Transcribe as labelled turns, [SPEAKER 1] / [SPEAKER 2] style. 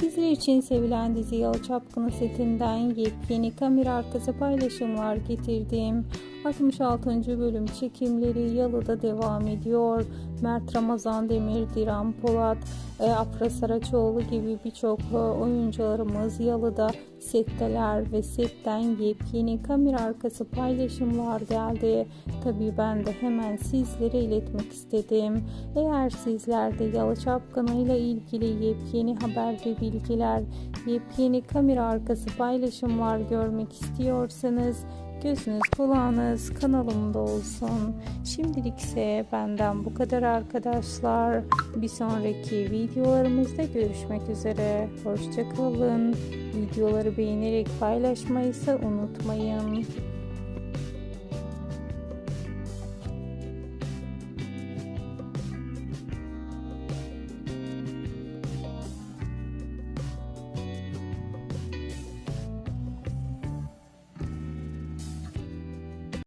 [SPEAKER 1] Sizler için sevilen dizi Yalı Çapkını setinden yepyeni kamera arkası paylaşımlar getirdim. 66. bölüm çekimleri Yalı'da devam ediyor. Mert Ramazan Demir, Diran Polat, e, Afra Saraçoğlu gibi birçok e, oyuncularımız Yalı'da setteler ve setten yepyeni kamera arkası paylaşımlar geldi. Tabii ben de hemen sizlere iletmek istedim. Eğer sizler de Yalı Çapkını ile ilgili yepyeni haber ve bilgiler, yepyeni kamera arkası paylaşımlar görmek istiyorsanız Gözünüz kulağınız kanalımda olsun. Şimdilik ise benden bu kadar arkadaşlar. Bir sonraki videolarımızda görüşmek üzere. Hoşçakalın. Videoları beğenerek paylaşmayı ise unutmayın.